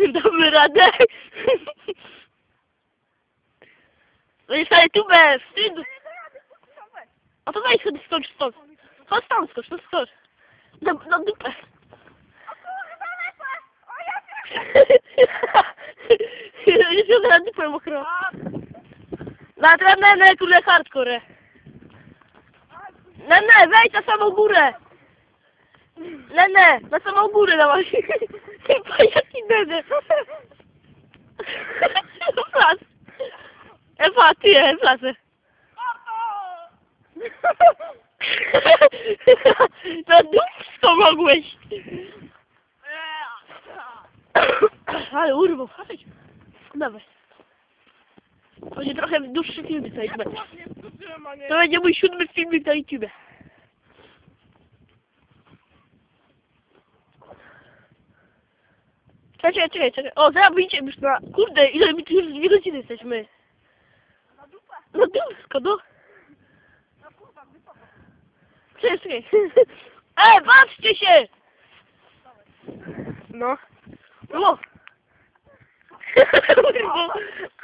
Damy radę. No i sobie tubę, wstyd. A to weź sobie skocz stąd. Chodź tam skocz, no skocz. Na, na dupę. Jeszcze na dupę mokro. Na teraz ne, ne, kurde, hardcore. Ne, ne, wejdź na samą górę. Ne, ne, na samą górę dawaj. Chyba jaki nene. Flas. Ewa, ty, Eflasy. Na dupsko mogłeś. Ale urwał, chodź. Dawaj. To będzie trochę dłuższy filmik na YouTube. To będzie mój siódmy filmik na YouTube. Czekaj, czekaj, czekaj. O, zaraz wyjdziemy już na... Kurde, ile mi tu już dwie godziny jesteśmy. No dupsko, no. Czekaj, czekaj. Ej, patrzcie się! No. No. Kurwa.